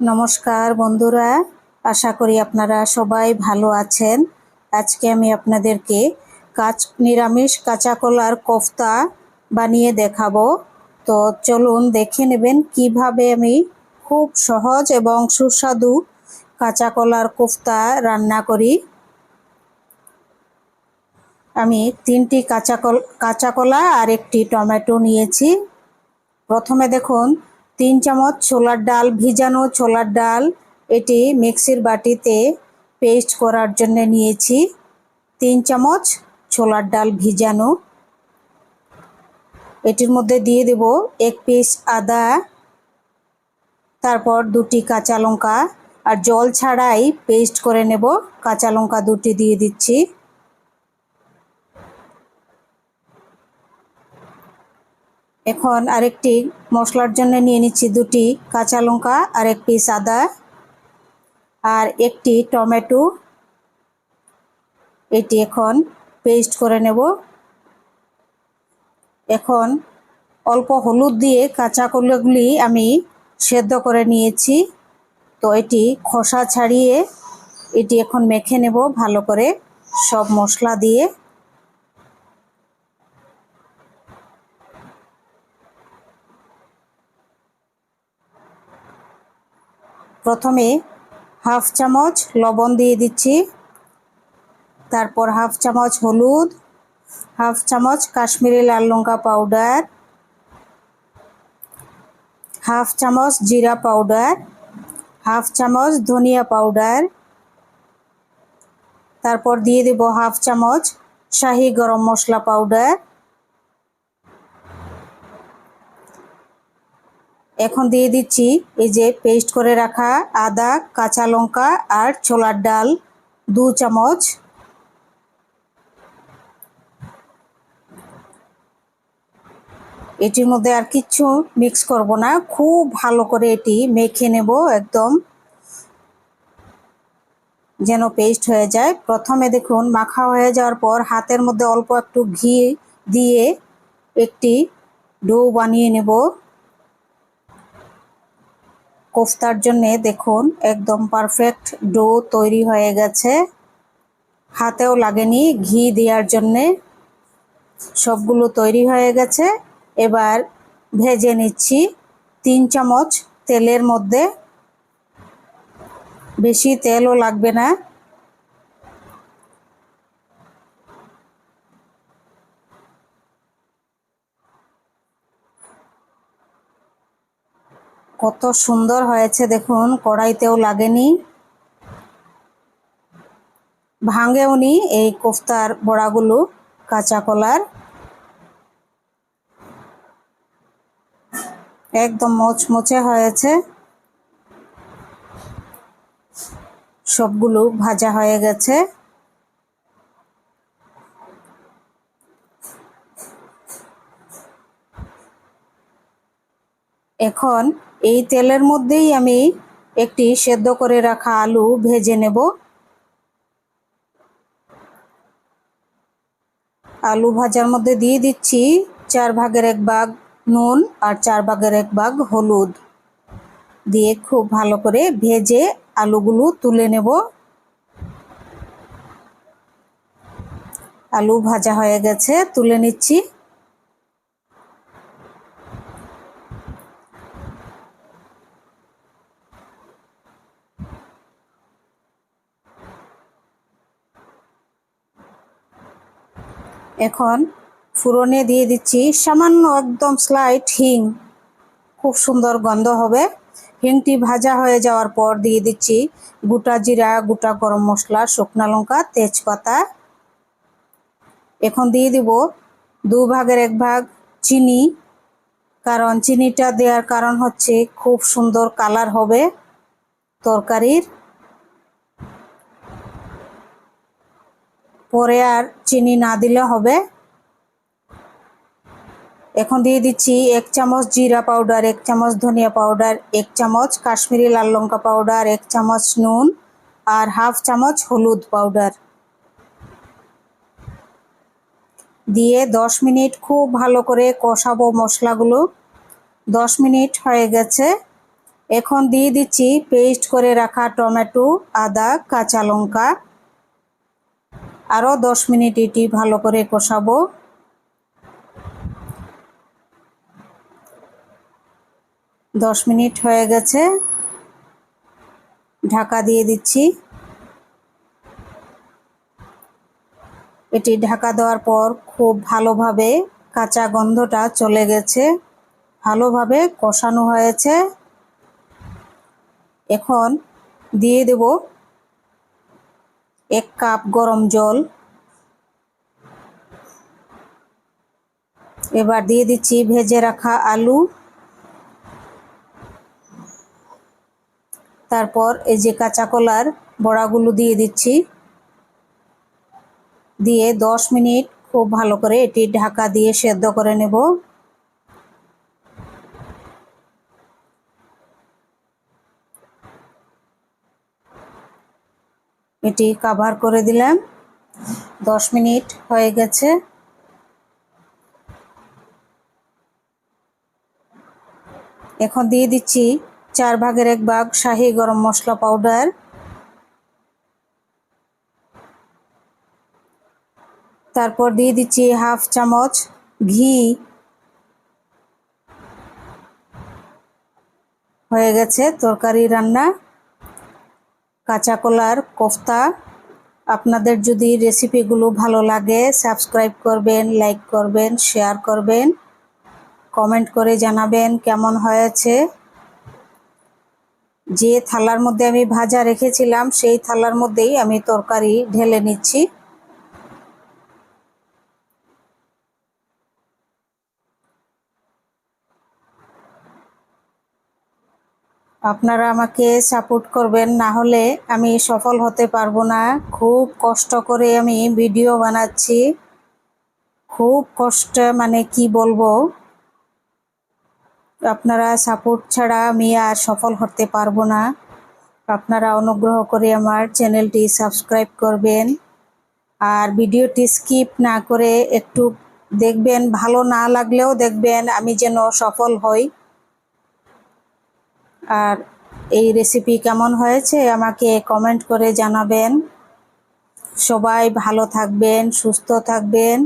নমস্কার বন্ধুরা, আশা করি আপনারা সবাই ভালো আছেন। আজকে আমি আপনাদেরকে কাঁচ, নিরামিষ কাঁচা কলার কোফতা বানিয়ে দেখাবো। তো চলুন দেখে নেবেন কীভাবে আমি খুব সহজ এবং সুস্বাদু কাঁচা কলার কোফতা রান্না করি। আমি তিনটি কাঁচা কল কাঁচা কলা আর একটি টমেটো নিয়েছি। প্রথমে দেখুন তিন চামচ ছোলার ডাল ভিজানো ছোলার ডাল। এটি মিক্সির বাটিতে পেস্ট করার জন্য নিয়েছি। তিন চামচ ছোলার ডাল ভিজানো। এটির মধ্যে দিয়ে দেব এক পিস আদা, তারপর দুটি কাঁচা লঙ্কা। আর জল ছাড়াই পেস্ট করে নেব। কাঁচা লঙ্কা দুটি দিয়ে দিচ্ছি। এখন আরেকটি মশলার জন্য নিয়ে নিচ্ছি দুটি কাঁচা লঙ্কা আর এক পিস আদা আর একটি টমেটো। এটি এখন পেস্ট করে নেব। এখন অল্প হলুদ দিয়ে কাঁচা কলাগুলি আমি সেদ্ধ করে নিয়েছি। তো এটি খোসা ছাড়িয়ে এটি এখন মেখে নেব ভালো করে সব মশলা দিয়ে। প্রথমে হাফ চামচ লবণ দিয়ে দিচ্ছি। তারপর হাফ চামচ হলুদ, হাফ চামচ কাশ্মীরি লাল লঙ্কা পাউডার, হাফ চামচ জিরা পাউডার, হাফ চামচ ধনিয়া পাউডার। তারপর দিয়ে দেব হাফ চামচ শাহি গরম মশলা পাউডার। এখন দিয়ে দিচ্ছি এই যে পেস্ট করে রাখা আদা, কাঁচা লঙ্কা আর ছোলার ডাল, দু চামচ। এটির মধ্যে আর কিচ্ছু মিক্স করব না, খুব ভালো করে এটি মেখে নেব একদম। যেন পেস্ট হয়ে যায়। প্রথমে দেখুন, মাখা হয়ে যাওয়ার পর হাতের মধ্যে অল্প একটু ঘি দিয়ে একটি ডো বানিয়ে নেব। কোফতার জন্য দেখুন, একদম পারফেক্ট ডো তৈরি হয়ে গেছে। হাতেও লাগেনি ঘি দেওয়ার জন্যে। সবগুলো তৈরি হয়ে গেছে। এবার ভেজে নিচ্ছি তিন চামচ তেলের মধ্যে। বেশি তেলও লাগবে না। কত সুন্দর হয়েছে দেখুন, কড়াইতেও লাগেনি। ভাঙেওনি এই কোফতার বড়াগুলো, কাঁচা কলার। একদম মোচমোচে হয়েছে। সবগুলো ভাজা হয়ে গেছে। এখন এই তেলের মধ্যেই আমি একটি সেদ্ধ করে রাখা আলু ভেজে নেব। আলু ভাজার মধ্যে দিয়ে দিচ্ছি চার ভাগের এক ভাগ নুন আর চার ভাগের এক ভাগ হলুদ। দিয়ে খুব ভালো করে ভেজে আলুগুলো তুলে নেব। আলু ভাজা হয়ে গেছে, তুলে নিচ্ছি। এখন ফুরনে দিয়ে দিচ্ছি সামান্য একদম স্লাইট হিং। খুব সুন্দর গন্ধ হবে। হিংটি ভাজা হয়ে যাওয়ার পর দিয়ে দিচ্ছি গোটা জিরা, গোটা গরম মশলা, শুকনো লঙ্কা, তেজপাতা। এখন দিয়ে দিব দু ভাগের এক ভাগ চিনি, কারণ চিনিটা দেওয়ার কারণ হচ্ছে খুব সুন্দর কালার হবে তরকারির। পরে আর চিনি না দিলে হবে। এখন দিয়ে দিচ্ছি এক চামচ জিরা পাউডার, এক চামচ ধনিয়া পাউডার, এক চামচ কাশ্মীরি লাল লঙ্কা পাউডার, এক চামচ নুন আর হাফ চামচ হলুদ পাউডার। দিয়ে দশ মিনিট খুব ভালো করে কষাবো মশলাগুলো। দশ মিনিট হয়ে গেছে। এখন দিয়ে দিচ্ছি পেস্ট করে রাখা টমেটো, আদা, কাঁচা লঙ্কা। আরও দশ মিনিট এটি ভালো করে কষাবো। দশ মিনিট হয়ে গেছে। ঢাকা দিয়ে দিচ্ছি। এটি ঢাকা দেওয়ার পর খুব ভালোভাবে কাঁচা গন্ধটা চলে গেছে। ভালোভাবে কষানো হয়েছে। এখন দিয়ে দেব এক কাপ গরম জল। এবার দিয়ে দিচ্ছি ভেজে রাখা আলু। তারপর এই যে কাঁচা কলার বড়াগুলো দিয়ে দিচ্ছি। দিয়ে দশ মিনিট খুব ভালো করে এটি ঢাকা দিয়ে সেদ্ধ করে নেব। এটি কাভার করে দিলাম। দশ মিনিট হয়ে গেছে। এখন দিয়ে দিচ্ছি চার ভাগের এক ভাগ শাহি গরম মশলা পাউডার তারপর দিয়ে দিচ্ছি হাফ চামচ ঘি। হয়ে গেছে তরকারি রান্না। কাঁচা কলার কোফতা। আপনাদের যদি রেসিপিগুলো ভালো লাগে সাবস্ক্রাইব করবেন লাইক করবেন শেয়ার করবেন কমেন্ট করে জানাবেন কেমন হয়েছে। যে থালার মধ্যে আমি ভাজা রেখেছিলাম, সেই থালার মধ্যেই আমি তরকারি ঢেলে নিচ্ছি। আপনারা আমাকে সাপোর্ট করবেন, না হলে আমি সফল হতে পারব না। খুব কষ্ট করে আমি ভিডিও বানাচ্ছি। খুব কষ্ট মানে কি বলব? আপনারা সাপোর্ট ছাড়া আমি আর সফল হতে পারব না। আপনারা অনুগ্রহ করে আমার চ্যানেলটি সাবস্ক্রাইব করবেন। আর ভিডিওটি স্কিপ না করে একটু দেখবেন, ভালো না লাগলেও দেখবেন আমি যেন সফল হই। আর এই রেসিপি কেমন হয়েছে আমাকে কমেন্ট করে জানাবেন। সবাই ভালো থাকবেন সুস্থ থাকবেন।